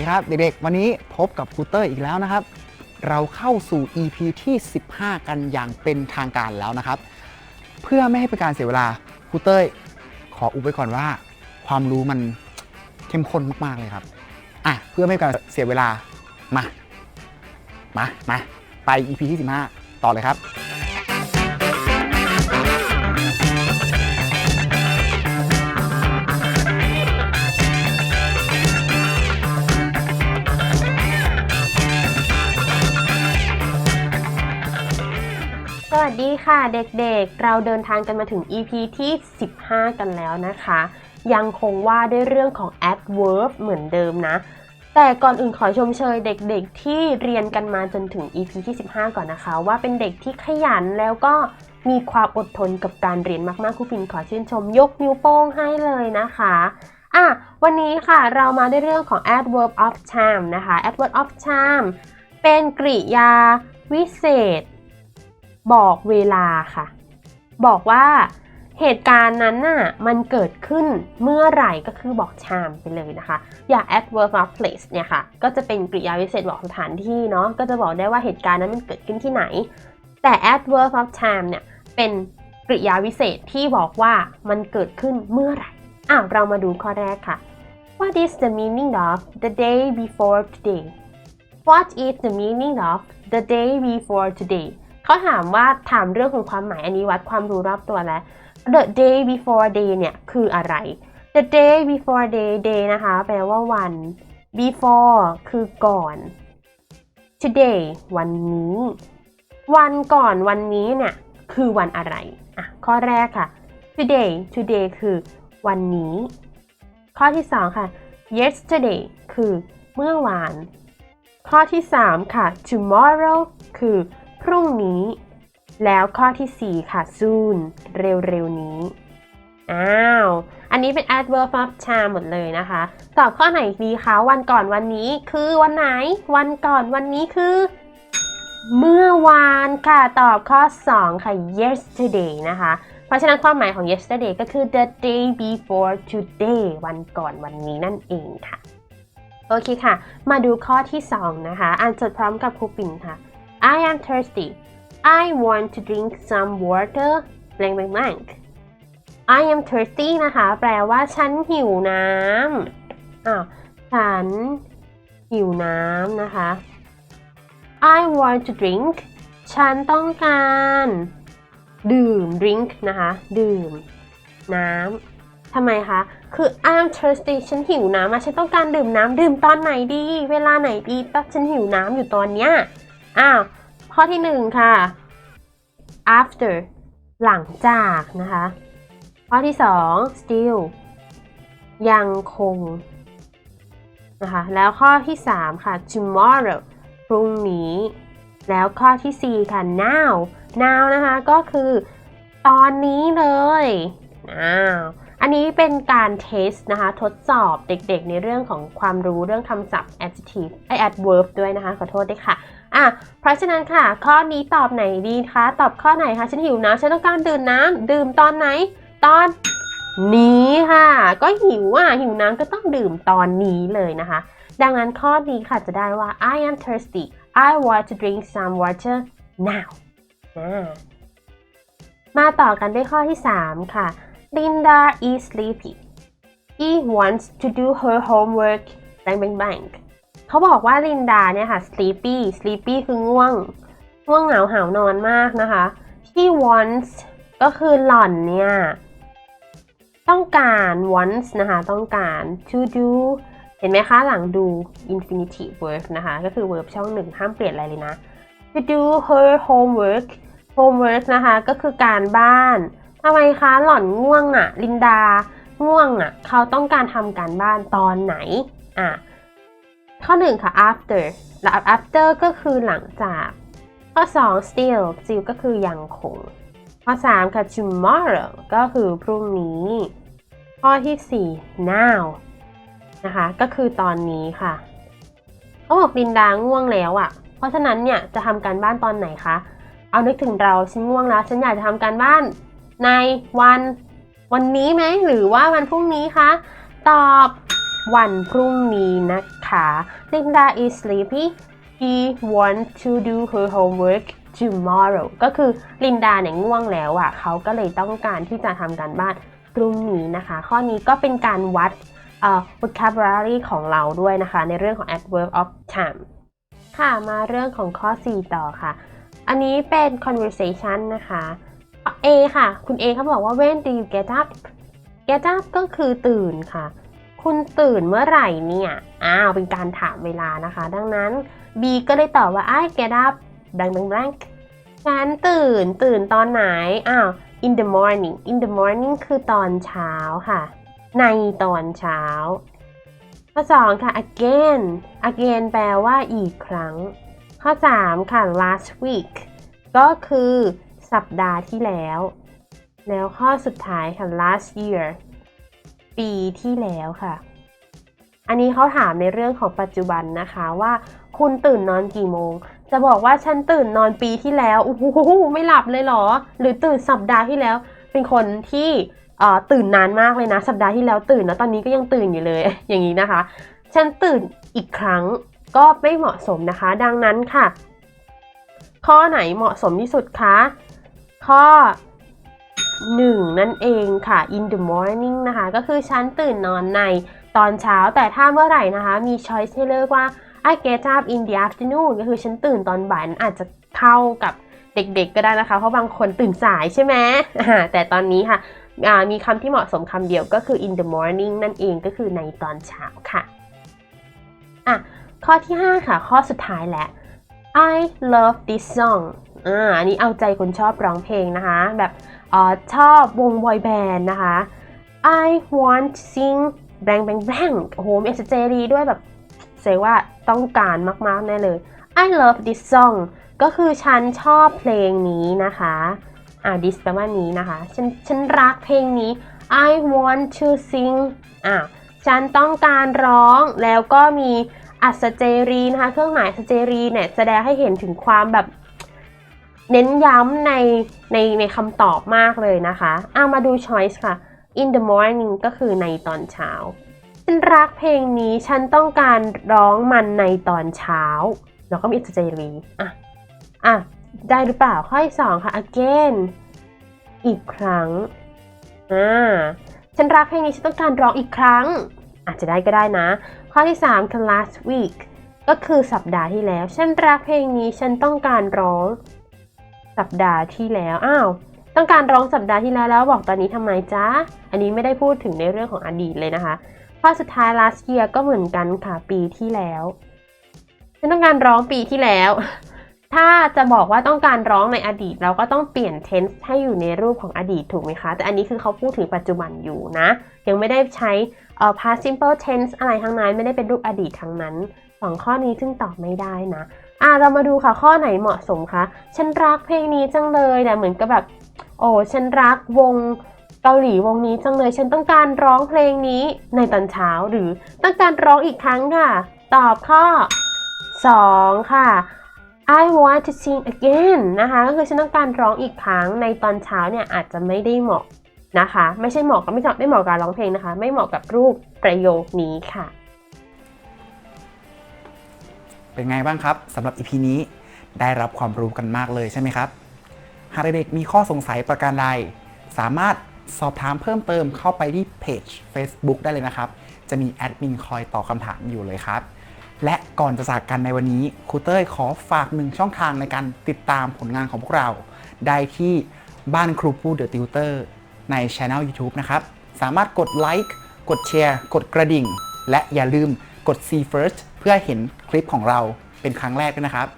ดีครับเด็กๆ วันนี้พบกับครูเตอร์อีกแล้วนะครับ เราเข้าสู่ EP ที่ 15 กันอย่างเป็นทางการแล้วนะครับ เพื่อไม่ให้เป็นการเสียเวลาครูเต้ยขออุบไว้ก่อนว่า ความรู้มันเข้มข้นมากๆเลยครับอะเพื่อไม่ให้เป็นการเสียเวลามามามาไป EP ที่ 15 ต่อเลยครับ ค่ะเด็กๆ เราเดินทางกันมาถึง EP ที่ 15 กันแล้วนะคะ ยังคงว่าด้วยเรื่องของ adverb เหมือนเดิมนะ แต่ก่อนอื่นขอชมเชยเด็กๆ ที่เรียนกันมาจนถึง EP ที่ 15 ก่อนนะคะ ว่าเป็นเด็กที่ขยันแล้วก็มีความอดทนกับการเรียนมากๆครูปินขอชื่นชมยกนิ้วโป้งให้เลยนะคะอะวันนี้ค่ะเรามาด้วยเรื่องของ adverb of time นะคะ adverb of time เป็นกริยาวิเศษ บอกเวลาค่ะ บอกว่าเหตุการณ์นั้นน่ะมันเกิดขึ้นเมื่อไหร่ก็คือบอก time ไปเลยนะคะ อย่าง adverb of place เนี่ยค่ะ ก็จะเป็นกริยาวิเศษบอกสถานที่เนาะก็จะบอกได้ว่าเหตุการณ์นั้นมันเกิดขึ้นที่ไหน แต่ adverb of time เนี่ยเป็นกริยาวิเศษที่บอกว่ามันเกิดขึ้นเมื่อไหร่อ้าเรามาดูข้อแรกค่ะ What is the meaning of the day before today What is the meaning of the day before today เขาถามว่าถามเรื่องของความหมายอันนี้วัดความรู้รอบตัวแล้ว the day before day เนี่ยคืออะไร the day before day day นะคะ แปลว่าวัน before คือก่อน today วันนี้ วันก่อนวันนี้เนี่ยคือวันอะไรอะข้อแรกค่ะ today today คือวันนี้ ข้อที่สองค่ะ yesterday คือเมื่อวาน ข้อที่3ค่ะ tomorrow คือ พรุ่งนี้ แล้วข้อทีสี่ 4 ค่ะ soon เร็วๆนี้ อ้าว อันนี้เป็น adverb of time หมดเลยนะคะ ตอบข้อไหนดีคะ วันก่อนวันนี้คือวันไหน วันก่อนวันนี้คือ เมื่อวานค่ะ ตอบข้อ 2 ค่ะ yesterday นะคะ เพราะฉะนั้นความหมายของ yesterday ก็คือ the day before today วันก่อนวันนี้นั่นเองค่ะ โอเคค่ะ มาดูข้อที่ 2 นะคะ อ่านจดพร้อมกับครูปิ่นค่ะ I am thirsty I want to drink some water blank blank blank I am thirsty นะคะ แปลว่าฉันหิวน้ำอ้าวฉันหิวน้ำนะคะ I want to drink ฉันต้องการ ดื่ม drink นะคะ ดื่ม น้ำทำไมคะ คือ I'm thirsty ฉันหิวน้ำอะฉันต้องการดื่มน้ำดื่มตอนไหนดี เวลาไหนดีตอนฉันหิวน้ำอยู่ตอนเนี้ย อ้าว ข้อที่หนึ่งค่ะ after หลังจากนะคะ ข้อที่สอง still ยังคงนะคะแล้วข้อที่สามค่ะ tomorrow พรุ่งนี้ แล้วข้อที่สี่ค่ะ now now นะคะก็คือตอนนี้เลยอ้าวอันนี้เป็นการเทสนะคะ ทดสอบเด็กๆ ในเรื่องของความรู้เรื่องคำศัพท์ adjective ไอ adverb ด้วยนะคะ ขอโทษด้วยค่ะ อะเพราะฉะนั้นค่ะ ข้อนี้ตอบไหนดีคะ ตอบข้อไหนคะ ฉันหิวน้ำฉันต้องการดื่มน้ำดื่มตอนไหน ตอนนี้ค่ะ ก็หิวอะ หิวน้ำก็ต้องดื่มตอนนี้เลยนะคะ ดังนั้นข้อนี้ค่ะจะได้ว่า I am thirsty I want to drink some water now อ่ามาต่อกันด้วยข้อที่ 3 ค่ะ Linda is sleepy She wants to do her homework blank blank blank เขาบอกว่าลินดาเนี่ยค่ะ sleepy sleepy คือง่วง ง่วงเหงาหานอนมากนะคะ She wants ก็คือหล่อนเนี่ย ต้องการ wants นะคะ ต้องการ to do เห็นไหมคะ หลังดู infinitive verb นะคะ ก็คือ verb ช่องหนึ่งห้ามเปลี่ยนอะไรเลยนะ to do her homework homework นะคะ ก็คือการบ้านทำไมคะหล่อนง่วงอะ่ะ ลินดา ง่วงอะ่ะ เขาต้องการทำการบ้านตอนไหน อะ ข้อหนึ่งค่ะ after และ after ก็คือหลังจาก ข้อ 2 still still ก็คือยังคง ข้อ 3 ค่ะ tomorrow ก็คือพรุ่งนี้ ข้อที่ 4 now นะคะ ก็คือตอนนี้ค่ะเขาบอกลินดาง่วงแล้วอะ่ะ เพราะฉะนั้นเนี่ยจะทำการบ้านตอนไหนคะ เอานึกถึงเราฉันง่วงแล้ว ฉันอยากจะทำการบ้านในวันวันนี้ไหมหรือว่าวันพรุ่งนี้คะ ตอบ วันพรุ่งนี้นะคะ Linda is sleepy she want to do her homework tomorrow ก็คือลินดาเนี่ยง่วงแล้วอะ่ะเขาก็เลยต้องการที่จะทำการบ้านพรุ่งนี้นะคะ ข้อนี้ก็เป็นการวัดอ่อ vocabulary ของเราด้วยนะคะ ในเรื่องของ adverb of time ค่ะมาเรื่องของข้อ 4 ต่อค่ะ อันนี้เป็น conversation นะคะ A ค่ะ คุณ A เขาบอกว่า when do you get up get up ก็คือตื่นค่ะ คุณตื่นเมื่อไหร่เนี่ย อ้าว เป็นการถามเวลานะคะ ดังนั้น B ก็เลยตอบว่า I get up blank blank blank ฉันตื่น ตื่นตอนไหน อ้าว in the morning in the morning คือตอนเช้าค่ะ ในตอนเช้า ข้อ 2 ค่ะ again again แปลว่าอีกครั้ง ข้อ 3 ค่ะ last week ก็คือสัปดาห์ที่แล้ว แล้วข้อสุดท้ายค่ะ last year ปีที่แล้วค่ะ อันนี้เขาถามในเรื่องของปัจจุบันนะคะว่าคุณตื่นนอนกี่โมง จะบอกว่าฉันตื่นนอนปีที่แล้วโอ้โหไม่หลับเลยเหรอ หรือตื่นสัปดาห์ที่แล้ว เป็นคนที่ตื่นนานมากเลยนะ สัปดาห์ที่แล้วตื่นแล้วตอนนี้ก็ยังตื่นอยู่เลย อย่างนี้นะคะ ฉันตื่นอีกครั้งก็ไม่เหมาะสมนะคะ ดังนั้นค่ะ ข้อไหนเหมาะสมที่สุดคะ ข้อ 1 นั่นเองค่ะ in the morning นะคะ ก็คือฉันตื่นนอนในตอนเช้า แต่ถ้าเมื่อไหร่นะคะ มี choice ให้เลือกว่า I get up in the afternoon ก็คือฉันตื่นตอนบ่ายอาจจะเข้ากับเด็กๆก็ได้นะคะ เพราะบางคนตื่นสายใช่ไหมแต่ตอนนี้ค่ะมีคำที่เหมาะสมคำเดียวก็คือ in the morning นั่นเองก็คือในตอนเช้าค่ะอะข้อที่ 5 ค่ะ ข้อสุดท้ายแหละ I love this song อ่าอันนี้เอาใจคนชอบร้องเพลงนะคะ แบบออชอบวงบอยแบนด์นะคะ I want to sing bang bang bang โอ้โหมีเอสเจรีด้วยแบบเซว่าต้องการมาก ๆ แน่เลย I love this song ก็คือฉันชอบเพลงนี้นะคะ อ่า this แปลว่านี้นะคะ ฉันฉันรักเพลงนี้ I want to sing อ่าฉันต้องการร้องแล้วก็มีอัศเจรีนะคะ เครื่องหมายอัศเจรีเนี่ยแสดงให้เห็นถึงความแบบ เน้นย้ำในในในคำตอบมากเลยนะคะเอามาดู choice ค่ะ in the morning ก็คือในตอนเช้า ฉันรักเพลงนี้ฉันต้องการร้องมันในตอนเช้า แล้วก็มีอัศเจรีอะอะ ได้หรือเปล่าข้อที่สองค่ะ again อีกครั้งอ่าฉันรักเพลงนี้ฉันต้องการร้องอีกครั้ง อาจจะได้ก็ได้นะ ข้อที่สามคือ last week ก็คือสัปดาห์ที่แล้ว ฉันรักเพลงนี้ฉันต้องการร้อง สัปดาห์ที่แล้วอ้าวต้องการร้องสัปดาห์ที่แล้วแล้วบอกตอนนี้ทำไมจ๊ะอันนี้ไม่ได้พูดถึงในเรื่องของอดีตเลยนะคะข้อสุดท้าย last year ก็เหมือนกันค่ะปีที่แล้วฉันต้องการร้องปีที่แล้ว ถ้าจะบอกว่าต้องการร้องในอดีต เราก็ต้องเปลี่ยน tense ให้อยู่ในรูปของอดีตถูกไหมคะ แต่อันนี้คือเขาพูดถึงปัจจุบันอยู่นะ ยังไม่ได้ใช้ past simple tense อะไรทั้งนั้นไม่ได้เป็นรูปอดีตทั้งนั้น สองข้อนี้ซึ่งตอบไม่ได้นะอะเรามาดูค่ะข้อไหนเหมาะสมคะฉันรักเพลงนี้จังเลยแต่เหมือนกับแบบโอ้ฉันรักวงเกาหลีวงนี้จังเลยฉันต้องการร้องเพลงนี้ในตอนเช้าหรือต้องการร้องอีกครั้งค่ะ ตอบข้อ 2 ค่ะ I want to sing again นะคะ ก็คือฉันต้องการร้องอีกครั้งในตอนเช้าเนี่ยอาจจะไม่ได้เหมาะนะคะ ไม่ใช่เหมาะกับไม่เหมาะไม่เหมาะกับการร้องเพลงนะคะ ไม่เหมาะกับรูปประโยคนี้ค่ะ เป็นไงบ้างครับสำหรับ EP นี้ได้รับความรู้กันมากเลยใช่ไหมครับ หากเด็กๆมีข้อสงสัยประการใด สามารถสอบถามเพิ่มเติมเข้าไปที่เพจ Facebook ได้เลยนะครับ จะมีแอดมินคอยตอบคำถามอยู่เลยครับ และก่อนจะจากกันในวันนี้ครูเต้ยขอฝากหนึ่งช่องทางในการติดตามผลงานของพวกเรา ได้ที่บ้านครูพูดเดอะติวเตอร์ในช anel YouTube นะครับ สามารถกดไลค์กดแชร์ กดกระดิ่ง และอย่าลืมกด See First เพื่อเห็นคลิปของเราเป็นครั้งแรกด้วยนะครับ